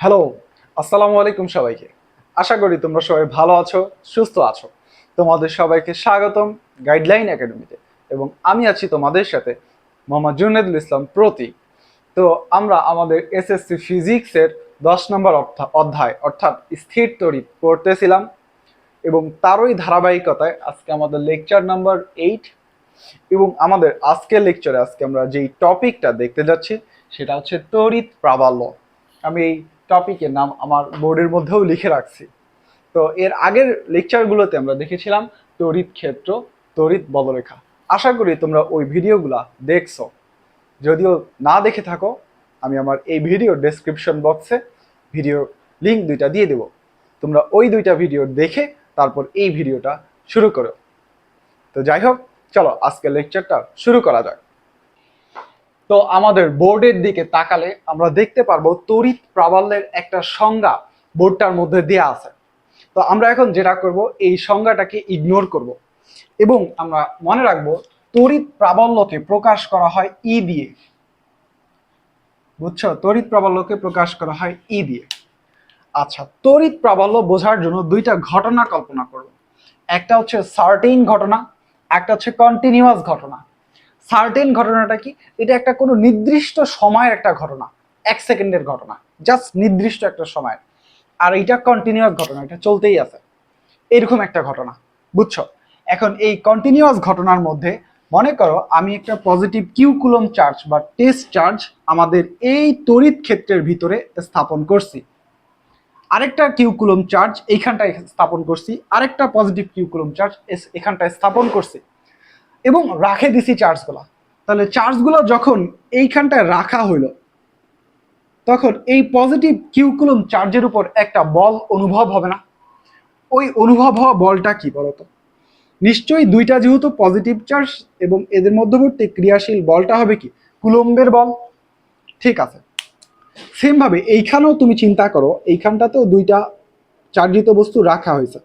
Hello, আসসালামু আলাইকুম সবাইকে। আশা করি তোমরা সবাই ভালো আছো, সুস্থ আছো। তোমাদের সবাইকে স্বাগতম গাইডলাইন একাডেমিতে এবং আমি আছি তোমাদের সাথে মোহাম্মদ জুনেদুল ইসলাম প্রতীক। তো আমরা আমাদের এসএসসি ফিজিক্সের দশ নম্বর অধ্যায়, অর্থাৎ স্থির তড়িৎ পড়তেছিলাম এবং তারই ধারাবাহিকতায় আজকে আমাদের লেকচার নাম্বার এইট এবং আমাদের আজকের লেকচারে আজকে আমরা যেই টপিকটা দেখতে যাচ্ছি সেটা হচ্ছে তড়িৎ প্রাবল্য। আমি এই টপিকের নাম আমার বোর্ডের মধ্যেও লিখে রাখছি। তো এর আগের লেকচারগুলোতে আমরা দেখেছিলাম তড়িৎ ক্ষেত্র, তড়িৎ বলরেখা। আশা করি তোমরা ওই ভিডিওগুলা দেখছ। যদিও না দেখে থাকো, আমি আমার এই ভিডিও ডেসক্রিপশন বক্সে ভিডিও লিঙ্ক দুইটা দিয়ে দেবো। তোমরা ওই দুইটা ভিডিও দেখে তারপর এই ভিডিওটা শুরু করো। তো যাই হোক, চলো আজকে লেকচারটা শুরু করা যাক। তো আমাদের বোর্ডের দিকে তাকালে আমরা দেখতে পারব তড়িৎ প্রাবল্যের একটা সংজ্ঞা বোর্ডটার মধ্যে দেয়া আছে। তো আমরা এখন যেটা করব, এই সংজ্ঞাটাকে ইগনোর করব এবং আমরা মনে রাখব তড়িৎ প্রাবল্যকে প্রকাশ করা হয় ই দিয়ে। বুঝছ? তড়িৎ প্রাবল্যকে প্রকাশ করা হয় ই দিয়ে। আচ্ছা তড়িৎ প্রাবল্য বোঝার জন্য দুইটা ঘটনা কল্পনা করব। একটা হচ্ছে সার্টেইন ঘটনা, একটা হচ্ছে কন্টিনিউয়াস ঘটনা। সার্টেন ঘটনাটা কি? এটা একটা কোনো নির্দিষ্ট সময়ের একটা ঘটনা, এক সেকেন্ডের ঘটনা, জাস্ট নির্দিষ্ট একটা সময়। আর এটা কন্টিনিউয়াস ঘটনা, এটা চলতেই আছে। এরকম একটা ঘটনা, বুঝছ? এখন এই কন্টিনিউয়াস ঘটনার মধ্যে, মনে করো আমি একটা পজিটিভ কিউকুলম চার্জ বা টেস্ট চার্জ আমাদের এই তড়িৎ ক্ষেত্রের ভিতরে স্থাপন করছি। আরেকটা কিউকুলম চার্জ এইখানটায় স্থাপন করছি, আরেকটা পজিটিভ কিউকুলম চার্জ এখানটায় স্থাপন করছি। এবং রাখে দিছি চার্জগুলো। তাহলে চার্জগুলো যখন এইখানটায় রাখা হইল, তখন এই পজিটিভ কিউকুলম চার্জের উপর একটা বল অনুভব হবে না। ওই অনুভব হওয়া বলটা কি বলতো? নিশ্চয়ই দুইটা যেহেতু পজিটিভ চার্জ এবং এদের মধ্যবর্তী ক্রিয়াশীল বলটা হবে কি? কুলম্বের বল। ঠিক আছে। সেমভাবে এইখানেও তুমি চিন্তা করো, এইখানটাতেও দুইটা চার্জিত বস্তু রাখা হয়েছে।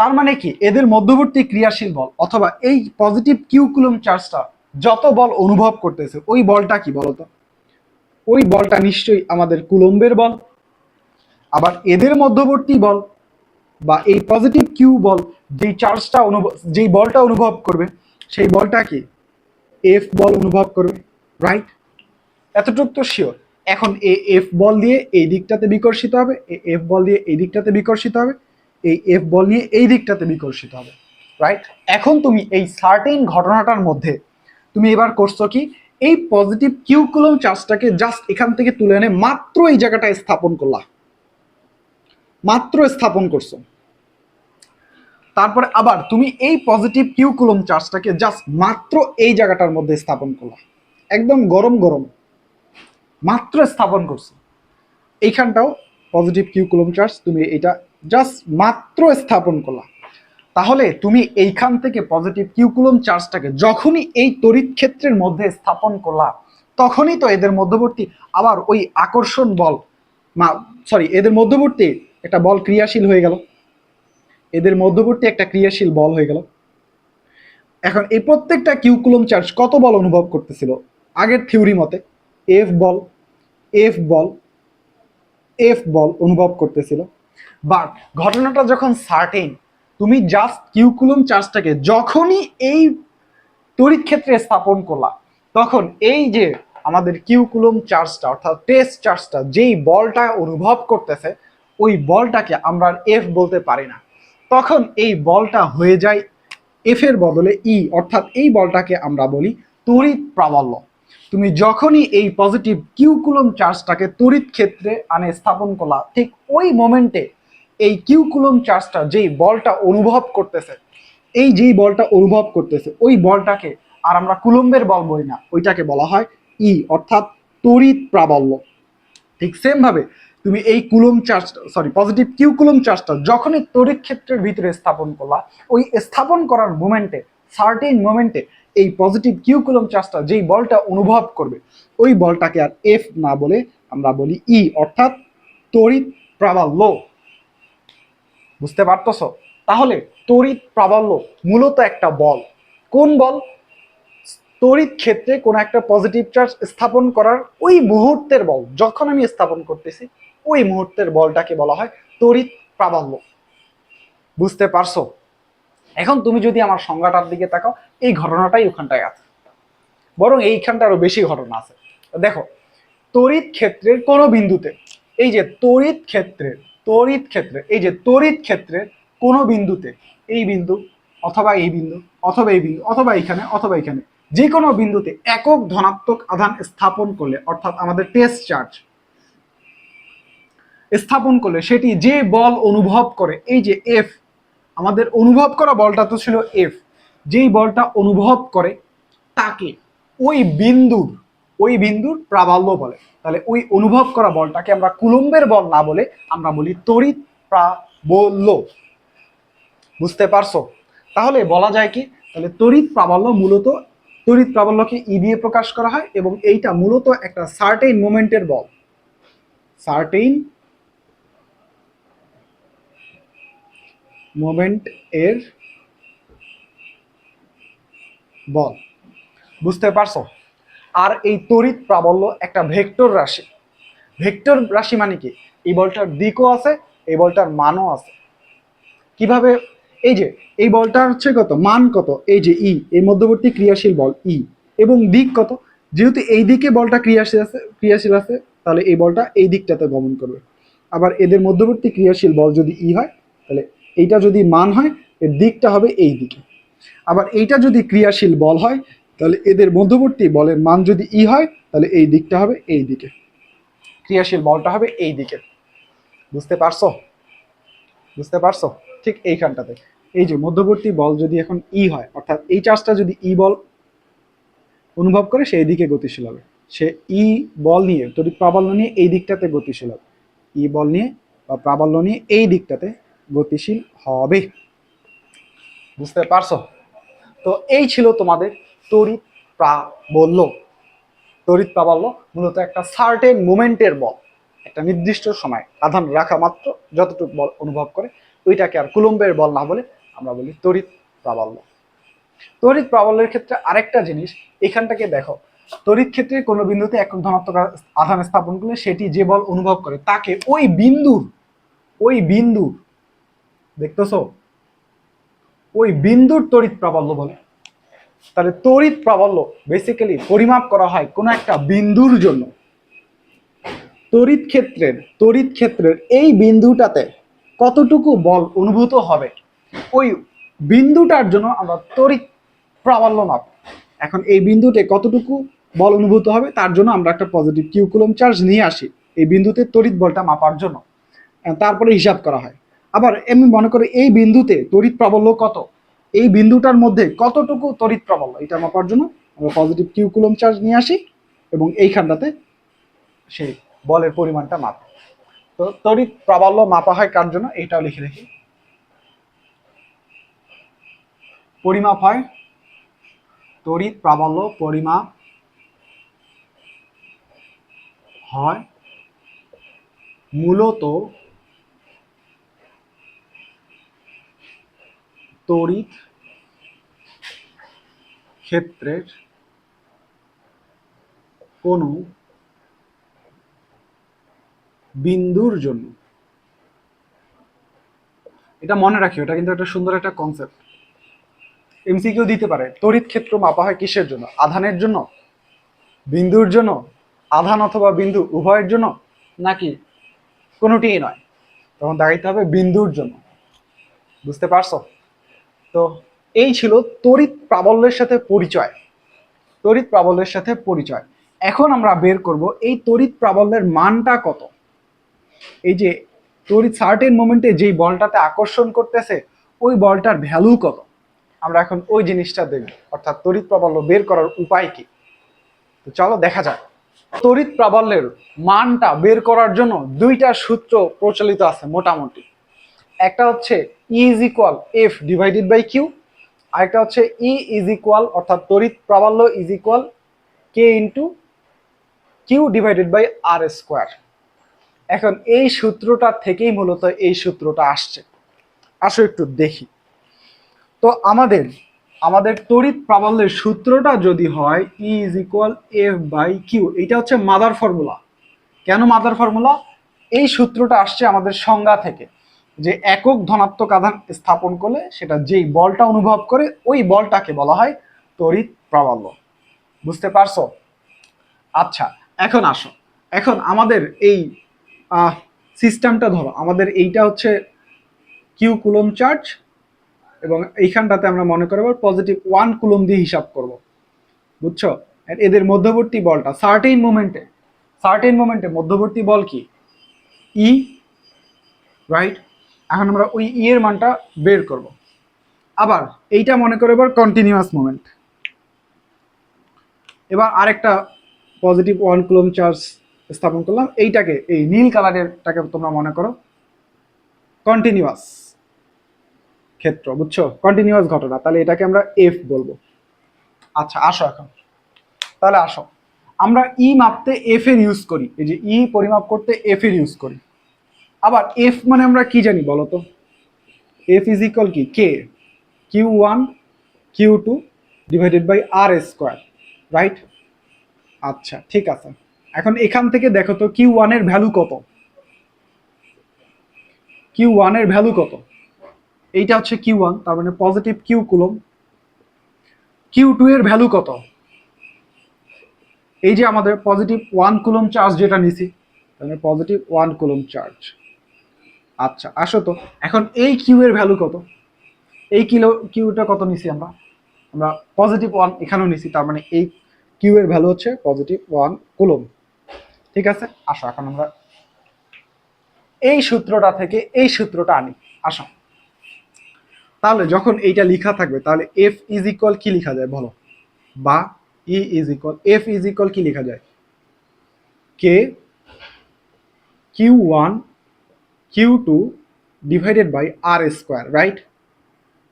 তার মানে কি? এদের মধ্যবর্তী ক্রিয়াশীল বল অথবা এই পজিটিভ কিউকুলম চার্জটা যত বল অনুভব করতেছে, ওই বলটা কি বলতো? ওই বলটা নিশ্চয়ই আমাদের কুলম্বের বল। আবার এদের মধ্যবর্তী বল বা এই পজিটিভ কিউ বল যেই চার্জটা অনুভব, যেই বলটা অনুভব করবে, সেই বলটা কি? এফ বল অনুভব করবে রাইট এতটুকু তো শিওর এখন এ এফ বল দিয়ে এই দিকটাতে বিকর্ষিত হবে, এ এফ বল দিয়ে এই দিকটাতে বিকর্ষিত হবে। এই এফ বল নিয়ে এই দিকটাতে বিকর্ষিত হবে রাইট এখন তুমি এই সার্টেন ঘটনাটার মধ্যে তুমি এবার করছ কি, এই পজিটিভ কিউকুলম চার্জটাকে জাস্ট এখান থেকে তুলে এনে মাত্র এই জায়গাটায় স্থাপন করলা। মাত্র স্থাপন করছ। তারপরে আবার তুমি এই পজিটিভ কিউকুলম চার্জটাকে জাস্ট মাত্র এই জায়গাটার মধ্যে স্থাপন করলা। একদম গরম গরম। মাত্র স্থাপন করছ। এইখানটাও পজিটিভ কিউকুলম চার্জ, তুমি এটা জাস্ট মাত্র স্থাপন করলা তাহলে তুমি এইখান থেকে পজিটিভ কিউকুলম চার্জটাকে যখনই এই তড়িৎ ক্ষেত্রের মধ্যে স্থাপন করলা, তখনই তো এদের মধ্যবর্তী আবার ওই আকর্ষণ বল সরি এদের মধ্যবর্তী একটা বল ক্রিয়াশীল হয়ে গেল। এদের মধ্যবর্তী একটা ক্রিয়াশীল বল হয়ে গেল। এখন এই প্রত্যেকটা কিউকুলম চার্জ কত বল অনুভব করতেছিল? আগের থিওরি মতে এফ বল এফ বল এফ বল অনুভব করতেছিল। বাট ঘটনাটা যখন সার্টেন তুমি জাস্ট কিউকুলম চার্জটাকে যখনই এই তড়িৎ ক্ষেত্রে স্থাপন করলা, তখন এই যে আমাদের কিউকুলম চার্জটা অর্থাৎ টেস্ট চার্জটা যেই বলটা অনুভব করতেছে, ওই বলটাকে আমরা এফ বলতে পারি না। তখন এই বলটা হয়ে যায় এফ এর বদলে ই অর্থাৎ এই বলটাকে আমরা বলি তড়িৎ প্রাবল্য। তুমি যখনই এই পজিটিভ কিউকুলম চার্জটাকে তড়িৎ ক্ষেত্রে আনে স্থাপন করলা ঠিক ওই মোমেন্টে এই কিউকুলম চার্জটা যেই বলটা অনুভব করতেছে, এই যেই বলটা অনুভব করতেছে, ওই বলটাকে আর আমরা কুলম্বের বল বলি না, ওইটাকে বলা হয় ই অর্থাৎ তড়িৎ প্রাবল্য। ঠিক সেম ভাবে তুমি এই coulomb charge sorry positive q coulomb চার্জটা যখনই তড়িৎ ক্ষেত্রের ভিতরে স্থাপন করলা ওই স্থাপন করার মোমেন্টে সার্টেন মোমেন্টে এই পজিটিভ কিউ কুলম চার্জটা যেই বলটা অনুভব করবে, ওই বলটাকে আর এফ না বলে আমরা বলি ই অর্থাৎ তড়িৎ প্রাবল্য। বুঝতে পারতেছ? তাহলে তড়িৎ প্রাবল্য মূলত একটা বল। কোন বল? তড়িৎ ক্ষেত্রে কোনো একটা পজিটিভ চার্জ স্থাপন করার ওই মুহূর্তের বল, যখন আমি স্থাপন করতেছি, ওই মুহূর্তের বলটাকে বলা হয় তড়িৎ প্রাবল্য। বুঝতে পারছ? এখন তুমি যদি আমার সংজ্ঞাটার দিকে তাকাও, এই ঘটনাটাই ওখানটায় আছে। বরং এইখানটা আরও বেশি ঘটনা আছে। দেখো, তড়িৎ ক্ষেত্রের কোনো বিন্দুতে, এই যে তড়িৎ ক্ষেত্রের, তড়িৎ ক্ষেত্রে এই যে তড়িৎ ক্ষেত্রের কোনো বিন্দুতে, এই বিন্দু অথবা এই বিন্দু অথবা এই বিন্দু অথবা এইখানে অথবা এইখানে, যে কোনো বিন্দুতে একক ধনাত্মক আধান স্থাপন করলে, অর্থাৎ আমাদের টেস্ট চার্জ স্থাপন করলে সেটি যে বল অনুভব করে, এই যে এফ আমাদের অনুভব করা বলটা তো ছিল এফ যেই বলটা অনুভব করে, তাকে ওই বিন্দুর ওই বিন্দুর প্রাবল্য বলে। তাহলে ওই অনুভব করা বলটাকে আমরা কুলম্বের বল না বলে আমরা বলি তড়িৎ প্রাবল্য। বুঝতে পারছ? তাহলে বলা যায় কি? তাহলে তড়িৎ প্রাবল্য মূলত, তড়িৎ প্রাবল্যকে ই দিয়ে প্রকাশ করা হয় এবং এইটা মূলত একটা সার্টেইন মোমেন্টের বল। সার্টেইন মোমেন্ট এর বল। বুঝতে পারছ? আর এই তড়িৎ প্রাবল্য একটা ভেক্টর রাশি। ভেক্টর রাশি মানে কি? এই বলটার দিকও আছে, এই বলটার মানও আছে। কীভাবে? এই যে, এই বলটার হচ্ছে কত? মান কত? এই যে ই এই মধ্যবর্তী ক্রিয়াশীল বল ই এবং দিক কত? যেহেতু এই দিকে বলটা ক্রিয়াশীল আছে ক্রিয়াশীল আছে, তাহলে এই বলটা এই দিকটাতে গমন করবে। আবার এদের মধ্যবর্তী ক্রিয়াশীল বল যদি ই হয়, তাহলে এইটা যদি মান হয়, এর দিকটা হবে এই দিকে। আবার এইটা যদি ক্রিয়াশীল বল হয়, তাহলে এদের মধ্যবর্তী বলের মান যদি ই হয়, তাহলে এই দিকটা হবে এই দিকে। ক্রিয়াশীল বলটা হবে এই দিকে। বুঝতে পারছ? বুঝতে পারছ? ঠিক এইখানটাতে। এই যে মধ্যবর্তী বল যদি এখন ই হয়, অর্থাৎ এই চার্জটা যদি ই বল অনুভব করে সেই দিকে গতিশীল হবে। সে ই বল নিয়ে, তড়িৎ প্রাবল্য নিয়ে এই দিকটাতে গতিশীল হবে। ই বল নিয়ে বা প্রাবল্য নিয়ে এই দিকটাতে গতিশীল হবে। বুঝতে পারছ? তো এই ছিল তোমাদের তড়িৎ প্রাবল্য। তড়িৎ প্রাবল্য মূলত একটা সার্টেন মোমেন্টের বল, একটা নির্দিষ্ট সময়, আধান রাখা মাত্র যতটুকু বল অনুভব করে, ওইটাকে আর কুলম্বের বল না বলে আমরা বলি তড়িৎ প্রাবল্য। তড়িৎ প্রাবল্যের ক্ষেত্রে আরেকটা জিনিস, এখানটাকে দেখো, তড়িৎ ক্ষেত্রে কোনো বিন্দুতে একক ধনাত্মক আধান স্থাপন করলে সেটি যে বল অনুভব করে তাকে ওই বিন্দুর ওই বিন্দুর দেখতেছো? ওই বিন্দুর তড়িৎ প্রাবল্য বলে। তাহলে তড়িৎ প্রাবল্য বেসিক্যালি পরিমাপ করা হয় কোনো একটা বিন্দুর জন্য। তড়িৎ ক্ষেত্রের তড়িৎ ক্ষেত্রের এই বিন্দুটাতে কতটুকু বল অনুভূত হবে? ওই বিন্দুটার জন্য আমরা তড়িৎ প্রাবল্য মাপ। এখন এই বিন্দুতে কতটুকু বল অনুভূত হবে? তার জন্য আমরা একটা পজিটিভ কিউকুলম চার্জ নিয়ে আসি এই বিন্দুতে তড়িৎ বলটা মাপার জন্য। তারপরে হিসাব করা হয়। আবার এমনি মনে করে এই বিন্দুতে তড়িৎ প্রাবল্য কত? এই বিন্দুটার মধ্যে কতটুকু তড়িৎ প্রাবল্য এটা মাপার জন্য আমরা পজিটিভ কিউকুলম চার্জ নিয়ে আসি এবং এইখানটাতে সেই বলের পরিমাণটা মাপ। তো তড়িৎ প্রাবল্য মাপা হয় কার জন্য? এইটাও লিখে রাখি পরিমাপ হয় তড়িৎ প্রাবল্য পরিমাপ হয় মূলত তড়িৎ ক্ষেত্রের কোনো বিন্দুর জন্য। এটা মনে রাখি, এটা কিন্তু একটা সুন্দর একটা কনসেপ্ট এমসিকিউ দিতে পারে, তড়িৎ ক্ষেত্র মাপা হয় কিসের জন্য? আধানের জন্য? বিন্দুর জন্য? আধান অথবা বিন্দু উভয়ের জন্য? নাকি কোনোটিই নয়? তখন দাঁড়াইতে হবে বিন্দুর জন্য। বুঝতে পারছ? তো এই ছিল তড়িৎ প্রাবল্যের সাথে পরিচয়। তড়িৎ প্রাবল্যের সাথে পরিচয়। এখন আমরা বের করব এই তড়িৎ প্রাবল্যের মানটা কত? এই যে তড়িৎ সার্টেন মোমেন্টে যেই বলটাতে আকর্ষণ করতেছে, ওই বলটার ভ্যালু কত? আমরা এখন ওই জিনিসটা দেখব। অর্থাৎ তড়িৎ প্রাবল্য বের করার উপায় কি? তো চলো দেখা যাক। তড়িৎ প্রাবল্যের মানটা বের করার জন্য দুইটা সূত্র প্রচলিত আছে মোটামুটি। একটা হচ্ছে E is equal F divided by q আরেকটা হচ্ছে ই ইজ ইকুয়াল অর্থাৎ তড়িৎ প্রাবল্য is equal k into q divided by r square এখন এই সূত্রটা থেকেই মূলত এই সূত্রটা আসছে। আসো একটু দেখি। তো আমাদের আমাদের তড়িৎ প্রাবল্যের সূত্রটা যদি হয় E is equal F by q এইটা হচ্ছে মাদার ফর্মুলা কেন মাদার ফর্মুলা এই সূত্রটা আসছে আমাদের সংজ্ঞা থেকে। যে একক ধনাত্মক আধান স্থাপন করলে সেটা যেই বলটা অনুভব করে, ওই বলটাকে বলা হয় তড়িৎ প্রাবল্য বুঝতে পারছ? আচ্ছা এখন আসো। এখন আমাদের এই সিস্টেমটা ধরো। আমাদের এইটা হচ্ছে কিউ কুলম চার্জ এবং এইখানটাতে আমরা মনে করব পজিটিভ ওয়ান কুলম দিয়ে হিসাব করব। বুঝছ? এদের মধ্যবর্তী বলটা সার্টেইন মোমেন্টে সার্টেইন মোমেন্টে মধ্যবর্তী বল কি? ই রাইট এখন আমরা ওই ই এর মানটা বের করব। আবার এইটা মনে করে এবার কন্টিনিউয়াস মোমেন্ট এবার আরেকটা পজিটিভ ওয়ান কুলম চার্জ স্থাপন করলাম। এইটাকে, এই নীল কালারেরটাকে তোমরা মনে করো। কন্টিনিউয়াস ক্ষেত্র, বুঝছ? কন্টিনিউয়াস ঘটনা। তাহলে এটাকে আমরা এফ বলব। আচ্ছা আসো এখন। তাহলে আসো। আমরা ই মাপতে এফ এর ইউজ করি। এই যে ই পরিমাপ করতে এফ এর ইউজ করি। আবার এফ মানে আমরা কি জানি বলো তো এফ ইজ ইকুয়াল কি? K q one q two divided by r square right আচ্ছা ঠিক আছে। এখন এখান থেকে দেখো তো কিউ ওয়ানের ভ্যালু কত? কিউ ওয়ানের ভ্যালু কত? এইটা হচ্ছে কিউ ওয়ান তার মানে positive q coulomb q two এর ভ্যালু কত? এই যে আমাদের পজিটিভ ওয়ান কুলম চার্জ যেটা নিছি মানে পজিটিভ ওয়ান কুলম চার্জ আচ্ছা আসো তো। এখন এই কিউ এর ভ্যালু কত? এই কিলো কিউটা কত নিছি আমরা? আমরা পজিটিভ ওয়ান এখানেও নিছি, তার মানে এই কিউ এর ভ্যালু হচ্ছে পজিটিভ ওয়ান কুলম। ঠিক আছে? আসো, এখন আমরা এই সূত্রটা থেকে এই সূত্রটা আনি। আসো। তাহলে যখন এইটা লেখা থাকবে, তাহলে এফ ইজ ইকুয়াল কি লেখা যায় বলো? বা E is equal F is equal কি লেখা যায়? K q one q two divided by r square right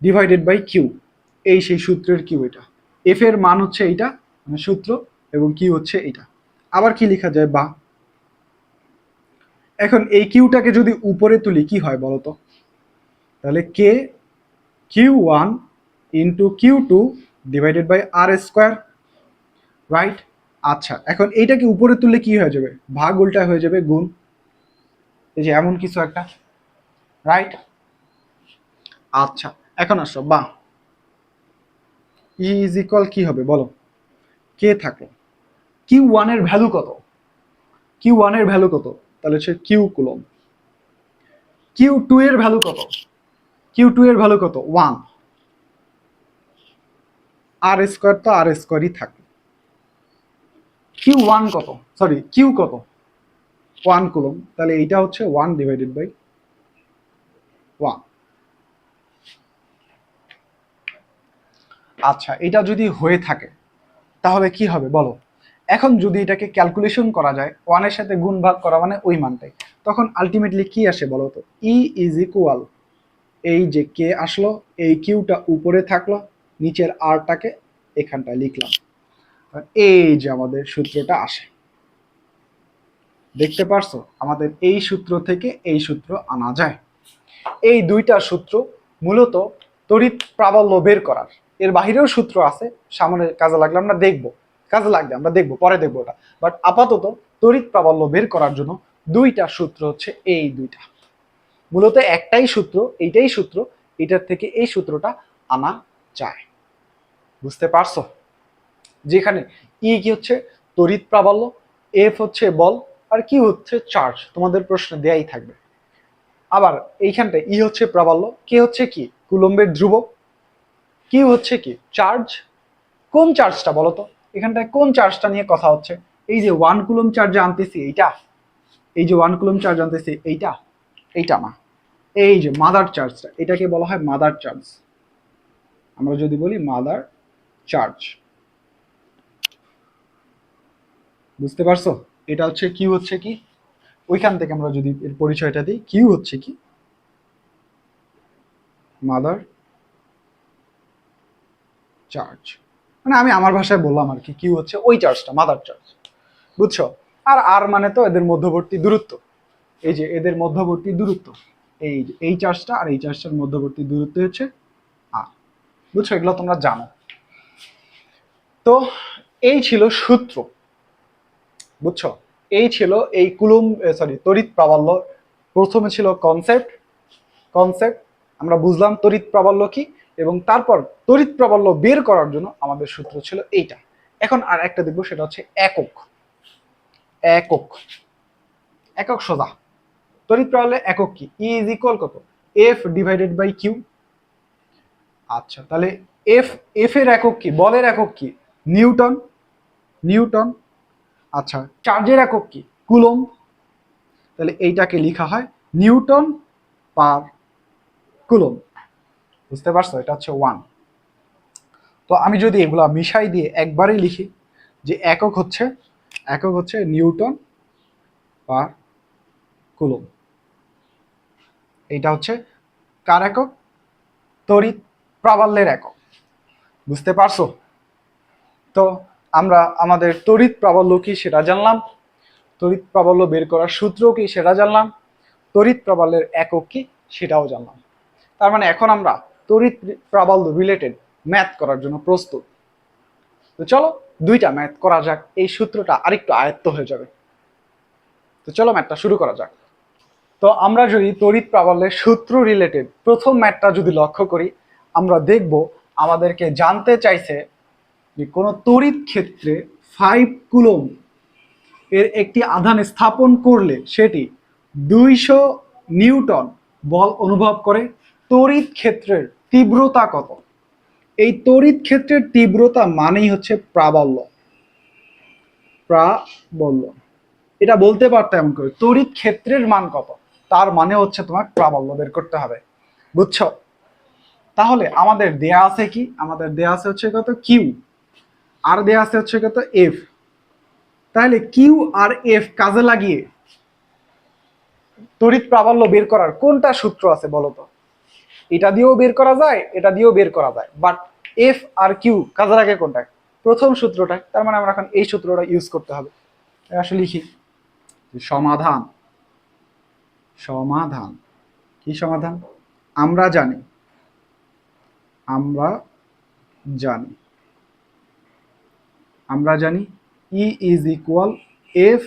divided by q এই সেই সূত্রের কিউ এটা। এফ এর মান হচ্ছে এইটা মানে সূত্র, এবং কিউ হচ্ছে এইটা। আবার কি লেখা যায়? বা। এখন এই কিউটাকে যদি উপরে তুলি, কি হয় বলো তো? তাহলে k q one into q two divided by r square right আচ্ছা এখন এইটাকে উপরে তুললে কি হয়ে যাবে? ভাগ উল্টা হয়ে যাবে, গুণ। এই যে এমন কিছু একটা রাইট আচ্ছা এখন আসো বা ইজ ইকুয়াল কি হবে, বলো। কে থাকল কিউ ওয়ানের ভ্যালু কত? কিউ ওয়ানের ভ্যালু কত? তাহলে হচ্ছে কিউ কুলম কিউ টু এর ভ্যালু কত? কিউ টু এর ভ্যালু কত? ওয়ান আর স্কোয়ার তো আর স্কোয়ারই থাকে। কিউ ওয়ান কত? সরি কিউ কত? ওয়ান কুলম, তাহলে এইটা হচ্ছে ওয়ান ডিভাইডেড বাই ওয়ান। আচ্ছা এটা যদি হয়ে থাকে, তাহলে কি হবে বলো? এখন যদি এটাকে ক্যালকুলেশন করা যায় ওয়ানের সাথে গুণ ভাগ করা মানে ওই মানটাই, তখন আলটিমেটলি কি আসে বলো তো? ই ইজ ইকুয়াল এই যে কে আসলো, এই কিউটা উপরে থাকল, নিচের আরটাকে এখানটায় লিখলাম। এই যে আমাদের সূত্রটা আসে। দেখতে পারছ? আমাদের এই সূত্র থেকে এই সূত্র আনা যায়। এই দুইটা সূত্র মূলত তড়িৎ প্রাবল্য বের করার। এর বাহিরেও সূত্র আছে, সামনে কাজে লাগলে আমরা দেখব। কাজে লাগবে আমরা দেখব, পরে দেখব ওটা। বাট আপাতত তড়িৎ প্রাবল্য বের করার জন্য দুইটা সূত্র হচ্ছে এই দুইটা। মূলত একটাই সূত্র, এইটাই সূত্র, এটার থেকে এই সূত্রটা আনা যায়। বুঝতে পারছ? যেখানে ই কি হচ্ছে? তড়িৎ প্রাবল্য এফ হচ্ছে বল আর কি হচ্ছে? চার্জ তোমাদের প্রশ্ন দেয়াই থাকবে। আবার এইখানটায় ই হচ্ছে প্রাবল্য। কে হচ্ছে কি? কুলম্বের ধ্রুবক। কি হচ্ছে কি? চার্জ কোন চার্জটা বলো তো? এখানটায় কোন চার্জটা নিয়ে কথা হচ্ছে? এই যে ওয়ান কুলম চার্জ আনতেছি, এইটা। এই যে ওয়ান কুলম চার্জ আনতেছি, এইটা। এইটা না। এই যে মাদার চার্জটা এটাকে বলা হয় মাদার চার্জ আমরা যদি বলি মাদার চার্জ বুঝতে পারছ? এটা হচ্ছে কিউ হচ্ছে কি? ওইখান থেকে আমরা যদি এর পরিচয়টা দিই কিউ হচ্ছে কি? মাদার চার্জ মানে আমি আমার ভাষায় বললাম আর কি কিউ হচ্ছে ওই চার্জটা মাদার চার্জ বুঝছ? আর আর মানে তো এদের মধ্যবর্তী দূরত্ব। এই যে এদের মধ্যবর্তী দূরত্ব। এই এই চার্জটা আর এই চার্জটার মধ্যবর্তী দূরত্ব হচ্ছে আর বুঝছ? এগুলো তোমরা জানো। তো এই ছিল সূত্র। বুঝছ? এই ছিল এই কুলুম সরি তড়িৎ প্রাবল্য। প্রথমে ছিল কনসেপ্ট কনসেপ্ট আমরা বুঝলাম তড়িৎ প্রাবল্য কি, এবং তারপর তড়িৎ প্রাবল্য বের করার জন্য আমাদের সূত্র ছিল এইটা। এখন আর একটা দেখব, সেটা হচ্ছে একক। একক। একক সোজা। তড়িৎ প্রাবল্যের একক কি? ই ইজ ইকুয়াল কত? এফ ডিভাইডেড বাই কিউ আচ্ছা তাহলে এফ এফ এর একক কি? বলের একক কি? নিউটন। নিউটন আচ্ছা চার্জের একক কি? কুলম তাহলে এইটাকে লেখা হয় নিউটন পার কুলম বুঝতে পারছ? এটা হচ্ছে ওয়ান তো আমি যদি এগুলা মিশাই দিয়ে একবারেই লিখি যে একক হচ্ছে একক হচ্ছে নিউটন পার কুলম এইটা হচ্ছে কার একক? তড়িৎ প্রাবল্যের একক। বুঝতে পারছ? তো আমরা আমাদের তড়িৎ প্রাবল্য কি সেটা জানলাম। তড়িৎ প্রাবল্য বের করার সূত্র কি সেটা জানলাম। তড়িৎ প্রাবল্যের একক কি সেটাও জানলাম। তার মানে এখন আমরা তড়িৎ প্রাবল্য রিলেটেড ম্যাথ করার জন্য প্রস্তুত। তো চলো দুইটা ম্যাথ করা যাক, এই সূত্রটা আরেকটু আয়ত্ত হয়ে যাবে। তো চলো ম্যাথটা শুরু করা যাক। তো আমরা যদি তড়িৎ প্রাবল্যের সূত্র রিলেটেড প্রথম ম্যাথটা যদি লক্ষ্য করি, আমরা দেখব আমাদেরকে জানতে চাইছে যে কোনো তড়িৎ ক্ষেত্রে ফাইভ কুলম এর একটি আধান স্থাপন করলে সেটি দুইশো নিউটন বল অনুভব করে। তড়িৎ ক্ষেত্রের তীব্রতা কত? এই তড়িৎ ক্ষেত্রের তীব্রতা মানেই হচ্ছে প্রাবল্য। প্রাবল্য। এটা বলতে পারতো এমন করে। তড়িৎ ক্ষেত্রের মান কত? তার মানে হচ্ছে তোমার প্রাবল্য বের করতে হবে। বুঝছ? তাহলে আমাদের দেয়া আছে কি? আমাদের দেয়া আছে হচ্ছে কত? কিউ। আর দেয়া আছে হচ্ছে কত? এফ তাহলে কিউ আর এফ কাজে লাগিয়ে তড়িৎ প্রাবল্য বের করার কোনটা সূত্র আছে বলো তো? এটা দিয়েও বের করা যায়, এটা দিয়েও বের করা যায়। বাট এফ আর কিউ কাজে লাগে কোনটা প্রথম সূত্রটা তার মানে আমরা এখন এই সূত্রটা ইউজ করতে হবে। আসলে লিখি। সমাধান। সমাধান। কি সমাধান? আমরা জানি। আমরা জানি। আমরা জানি E is equal F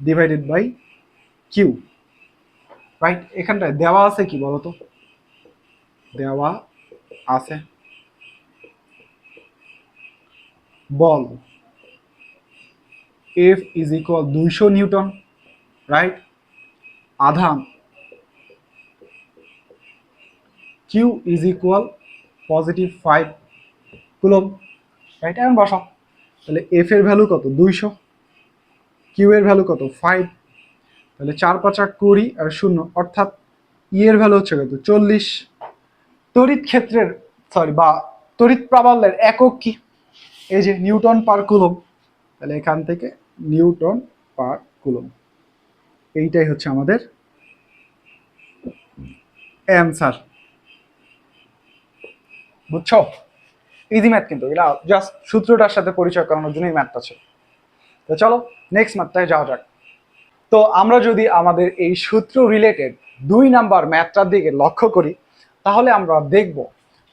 divided by q right এখানটায় দেওয়া আছে কি বলতো? দেওয়া আছে। বল। এফ ইজ ইকুয়াল দুইশো নিউটন রাইট আধান। Q is equal positive five coulomb right এখন বসাও তাহলে এফ এর ভ্যালু কত? দুইশো। কিউ এর ভ্যালু কত? ফাইভ তাহলে চার পাঁচা কুড়ি আর শূন্য, অর্থাৎ ই এর ভ্যালু হচ্ছে কত? চল্লিশ। তড়িৎ ক্ষেত্রের সরি বা তড়িৎ প্রাবল্যের একক কি? এই যে নিউটন পার কুলম তাহলে এখান থেকে নিউটন পার কুলম এইটাই হচ্ছে আমাদের অ্যান্সার বুঝছ? ইজি ম্যাথ কিন্তু এটা জাস্ট সূত্রটার সাথে পরিচয় করানোর জন্যই ম্যাথটা ছিল তো চলো নেক্সট ম্যাথটায় যাওয়া যাক। তো আমরা যদি আমাদের এই সূত্র রিলেটেড দুই নাম্বার ম্যাথটার দিকে লক্ষ্য করি, তাহলে আমরা দেখব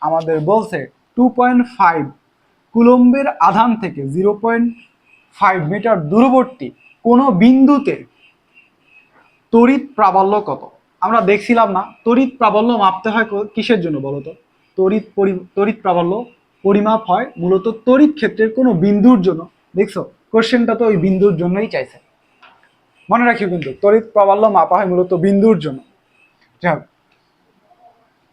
আমাদের বলছে টু পয়েন্ট ফাইভ কুলম্বের আধান থেকে জিরো পয়েন্ট ফাইভ মিটার দূরবর্তী কোনো বিন্দুতে তড়িৎ প্রাবল্য কত? আমরা দেখছিলাম না, তড়িৎ প্রাবল্য মাপতে হয় কিসের জন্য বলতো? তড়িৎ পরি, তড়িৎ প্রাবল্য পরিমাপ হয়, মূলত তড়িৎ ক্ষেত্রের কোনো বিন্দুর জন্য। দেখছ কোশ্চেনটা তো ওই বিন্দুর জন্যই চাইছে। মনে রাখিও কিন্তু, তড়িৎ প্রাবল্য মাপা হয় মূলত বিন্দুর জন্য। যাই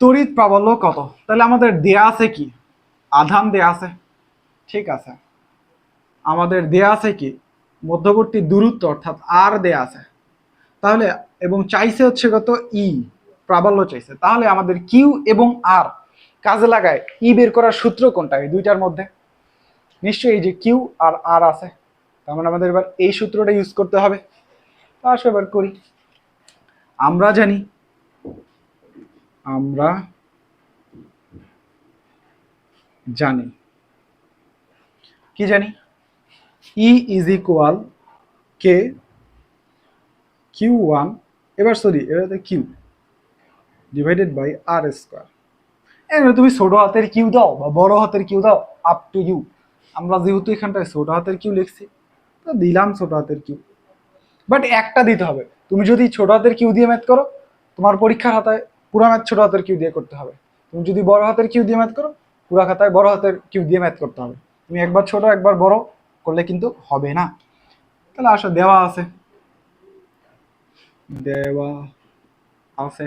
তড়িৎ প্রাবল্য কত? তাহলে আমাদের দেয়া আছে কি? আধান দেয়া আছে। ঠিক আছে। আমাদের দেয়া আছে কি? মধ্যবর্তী দূরত্ব অর্থাৎ আর দেয়া আছে। তাহলে, এবং চাইছে হচ্ছে কত? ই প্রাবল্য চাইছে। তাহলে আমাদের কিউ এবং আর কাজে লাগায়, ই বের করার সূত্র কোনটা? এই দুইটার মধ্যে। নিশ্চয়ই এই যে কিউ আর আর আছে। তার মানে আমাদের এবার এই সূত্রটা ইউজ করতে হবে। আসো এবার করি। আমরা জানি আমরা জানি। কি জানি? E is equal k q one এবার সরি এটাতে q divided by r square তুমি ছোট হাতের কিউ দাও বা বড় হাতের কিউ দাও আপ টু ইউ আমরা যেহেতু এখানটায় ছোট হাতের কিউ লিখছি, তো দিলাম ছোট হাতের কিউ। বাট একটা দিতে হবে। তুমি যদি ছোট হাতের কিউ দিয়ে ম্যাথ করো, তোমার পরীক্ষার খাতায় পুরো ম্যাথ ছোট হাতের কিউ দিয়ে করতে হবে। তুমি যদি বড় হাতের কিউ দিয়ে ম্যাথ করো, পুরো খাতায় বড় হাতের কিউ দিয়ে ম্যাথ করতে হবে। তুমি একবার ছোট, একবার বড় করলে কিন্তু হবে না। তাহলে আসো, দেওয়া আছে। দেওয়া আছে।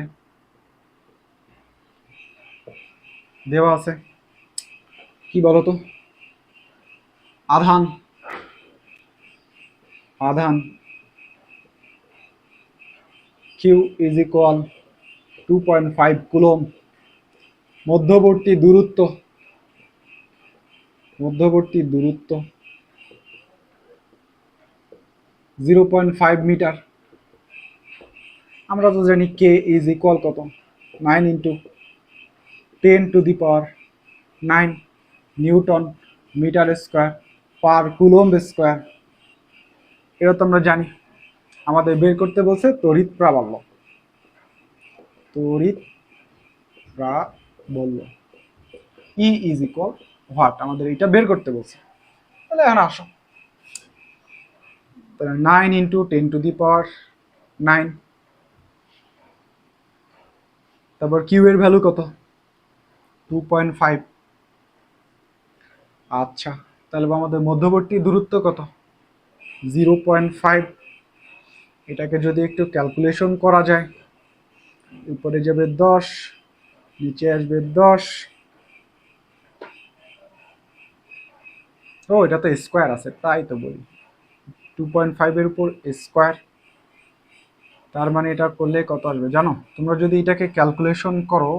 দেওয়া আছে। কি বলো তো? আধান। আধান। Q is equal two point five coulomb. মধ্যবর্তী দূরত্ব। মধ্যবর্তী দূরত্ব। জিরো পয়েন্ট ফাইভ মিটার আমরা তো জানি কে ইজ ইকুয়াল কত? Nine into ten to the power nine newton metre square per coulomb square এটা তো আমরা জানি, আমাদের বের করতে বলছে তড়িৎ প্রাবল্য। তড়িৎ প্রাবল্য। ই ইজ ইকুয়াল হোয়াট আমাদের এটা বের করতে বলছে। তাহলে এখন আসো। তাহলে nine into ten to the power nine তারপর কিউ এর ভ্যালু কত? টু পয়েন্ট ফাইভ আচ্ছা তাহলে আমাদের মধ্যবর্তী দূরত্ব কত? জিরো পয়েন্ট ফাইভ এটাকে যদি একটু ক্যালকুলেশন করা যায়, উপরে যাবে দশ, নিচে আসবে দশ। ও, এটা তো স্কোয়ার আছে, তাই তো বলি। টু পয়েন্ট ফাইভের উপর স্কোয়ার তার মানে এটা করলে কত আসবে? জানো, তোমরা যদি এটাকে ক্যালকুলেশন করো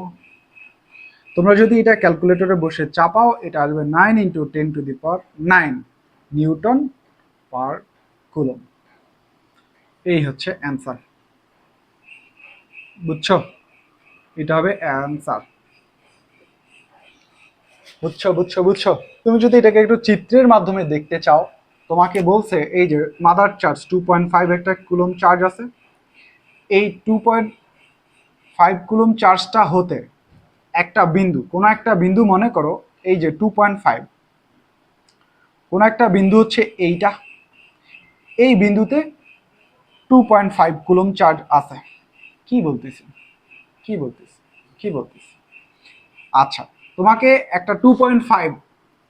তোমরা যদি এটা ক্যালকুলেটরে বসে চাপাও, এটা আসবে nine into ten to the power nine newton per coulomb এই হচ্ছে অ্যান্সার বুঝছ? এটা হবে অ্যান্সার বুঝছ বুঝছ বুঝছ? তুমি যদি এটাকে একটু চিত্রের মাধ্যমে দেখতে চাও, তোমাকে বলছে এই যে mother charge two point five একটা কুলম চার্জ আছে। এই টু পয়েন্ট ফাইভ কুলম চার্জটা হতে একটা বিন্দু, কোনো একটা বিন্দু মনে করো এই যে টু পয়েন্ট ফাইভ কোনো একটা বিন্দু হচ্ছে এইটা, এই বিন্দুতে two point five coulomb charge আছে। কি বলতেছি? কি বলতেছি? কি বলতেছি? আচ্ছা তোমাকে একটা টু পয়েন্ট ফাইভ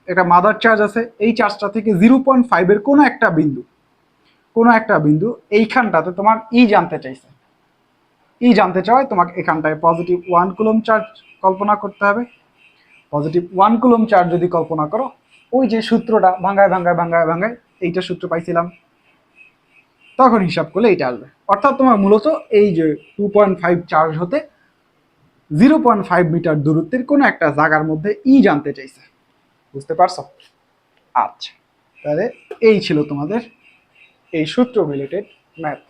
একটা মাদার চার্জ আছে, এই চার্জটা থেকে জিরো পয়েন্ট ফাইভের কোনো একটা বিন্দু, কোনো একটা বিন্দু এইখানটাতে তোমার ই জানতে চাইছে। ই জানতে চাও, তোমাকে এখানটায় পজিটিভ ওয়ান কুলম চার্জ কল্পনা করতে হবে। পজিটিভ ওয়ান কুলম চার্জ যদি কল্পনা করো, ওই যে সূত্রটা ভাঙ্গায় ভাঙ্গায় ভাঙ্গায় ভাঙ্গায়, এইটা সূত্র পাইছিলাম। তখন হিসাব করলে এইটা আসবে। অর্থাৎ তোমার মূলত এই যে টু পয়েন্ট ফাইভ চার্জ হতে জিরো পয়েন্ট ফাইভ মিটার দূরত্বের কোনো একটা জায়গার মধ্যে ই জানতে চাইছে। বুঝতে পারছ? আচ্ছা তাহলে এই ছিল তোমাদের এই সূত্র রিলেটেড ম্যাথ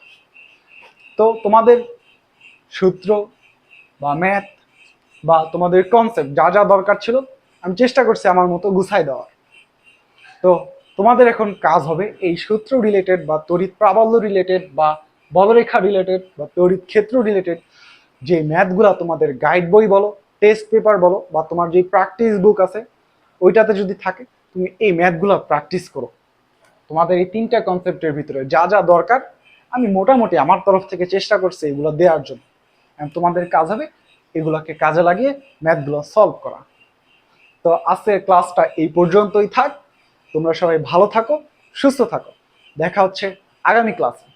তো তোমাদের সূত্র বা ম্যাথ বা তোমাদের কনসেপ্ট যা যা দরকার ছিল, আমি চেষ্টা করছি আমার মতো গুছাই দেওয়ার। তো তোমাদের এখন কাজ হবে এই সূত্র রিলেটেড বা তড়িৎ প্রাবল্য রিলেটেড বা বলরেখা রিলেটেড বা তড়িৎ ক্ষেত্র রিলেটেড যে ম্যাথগুলো তোমাদের গাইড বই বলো টেস্ট পেপার বলো, বা তোমার যে প্র্যাকটিস বুক আছে, ওইটাতে যদি থাকে, তুমি এই ম্যাথগুলো প্র্যাকটিস করো। তোমাদের এই তিনটা কনসেপ্টের ভিতরে যা যা দরকার, আমি মোটামুটি আমার তরফ থেকে চেষ্টা করছি এগুলো দেওয়ার জন্য। তোমাদের কাজ হবে এগুলোকে কাজে লাগিয়ে ম্যাথগুলো সলভ করা। তো আজকের ক্লাসটা এই পর্যন্তই থাক। তোমরা সবাই ভালো থাকো, সুস্থ থাকো। দেখা হচ্ছে আগামী ক্লাসে